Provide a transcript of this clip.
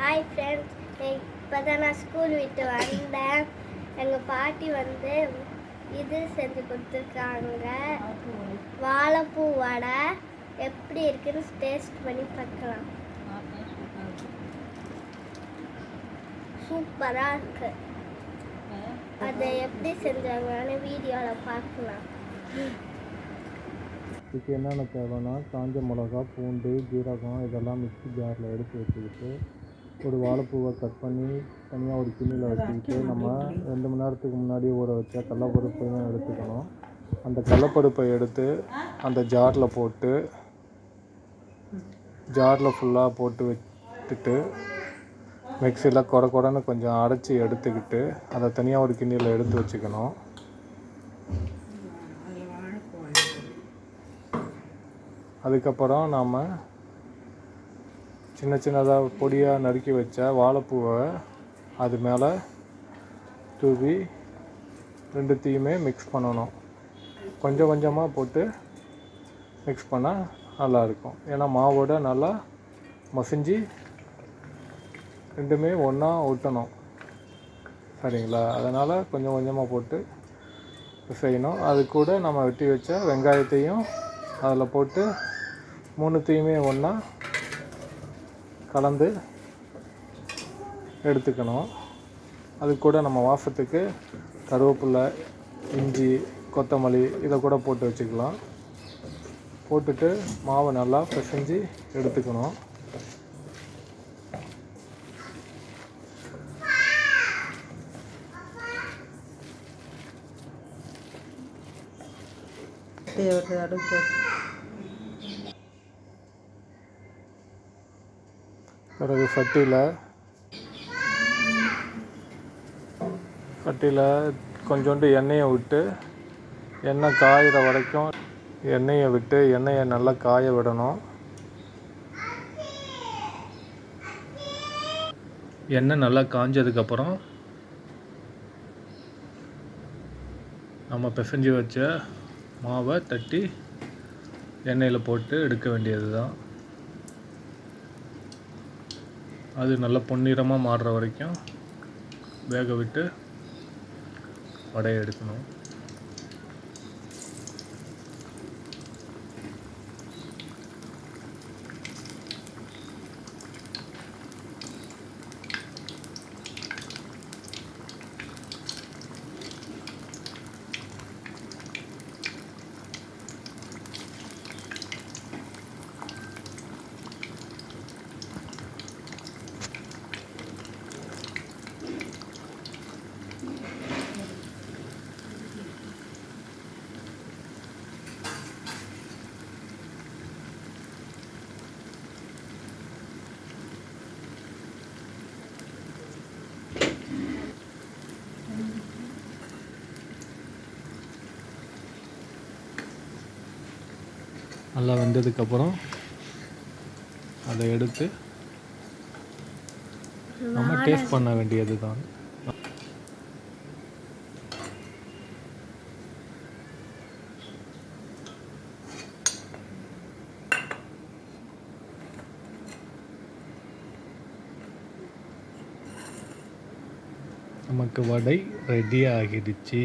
Hi friends இப்போ தான் நான் ஸ்கூல் விட்டு வந்தேன். எங்கள் பாட்டி வந்து இது செஞ்சு கொடுத்துருக்காங்க. வாழைப்பூ வடை எப்படி இருக்குன்னு டேஸ்ட் பண்ணி பார்க்கலாம். சூப்பராக இருக்கு. அதை எப்படி செஞ்சாங்கன்னு வீடியோவில் பார்க்கலாம். இதுக்கு என்னென்ன தேவைன்னா காஞ்ச மிளகா பூண்டு ஜீரகம் இதெல்லாம் மிக்சி ஜாரில் எடுத்து வச்சுக்கிட்டு ஒரு வாழைப்பூவை கட் பண்ணி தனியாக ஒரு கிண்ணியில் வச்சுக்கிட்டு நம்ம ரெண்டு மணி நேரத்துக்கு முன்னாடி ஊற வச்ச கடலப்பருப்பையும் எடுத்துக்கணும். அந்த கடலப்பருப்பை எடுத்து அந்த ஜாரில் போட்டு ஜாரில் ஃபுல்லாக போட்டு வச்சுட்டு மிக்சியில் குறை குறைன்னு கொஞ்சம் அரைச்சி எடுத்துக்கிட்டு அதை தனியாக ஒரு கிண்ணியில் எடுத்து வச்சுக்கணும். அதுக்கப்புறம் நாம் சின்ன சின்னதாக பொடியாக நறுக்கி வச்ச வாழைப்பூவை அது மேலே தூவி ரெண்டுத்தையுமே மிக்ஸ் பண்ணணும். கொஞ்சம் கொஞ்சமாக போட்டு மிக்ஸ் பண்ணால் நல்லாயிருக்கும். ஏன்னா மாவோட நல்லா மசிஞ்சு ரெண்டுமே ஒன்றா ஒட்டணும். சரிங்களா? அதனால் கொஞ்சம் கொஞ்சமாக போட்டு செய்யணும். அது கூட நம்ம வெட்டி வச்ச வெங்காயத்தையும் அதில் போட்டு மூணுத்தையுமே ஒன்றா கலந்து எடுத்துக்கணும். அது கூட நம்ம வாசத்துக்கு கருவேப்பில்லை இஞ்சி கொத்தமல்லி இதை கூட போட்டு வச்சுக்கலாம். போட்டுட்டு மாவை நல்லா பிசைஞ்சு எடுத்துக்கணும். அடுப்பு பிறகு சட்டியில் சட்டியில் கொஞ்சோண்டு எண்ணெயை விட்டு எண்ணெய் காயிற வரைக்கும் எண்ணெயை விட்டு எண்ணெயை நல்லா காய விடணும். எண்ணெய் நல்லா காஞ்சதுக்கப்புறம் நம்ம பிசைஞ்சு வச்ச மாவை தட்டி எண்ணெயில் போட்டு எடுக்க வேண்டியது தான் அது நல்லா பொன்னிறமாக மாறுற வரைக்கும் வேக விட்டு வடையை எடுக்கணும். நல்லா வெந்ததுக்கப்புறம் அதை எடுத்து நம்ம டேஸ்ட் பண்ண வேண்டியது தான் நமக்கு வடை ரெடி ஆகிடுச்சு.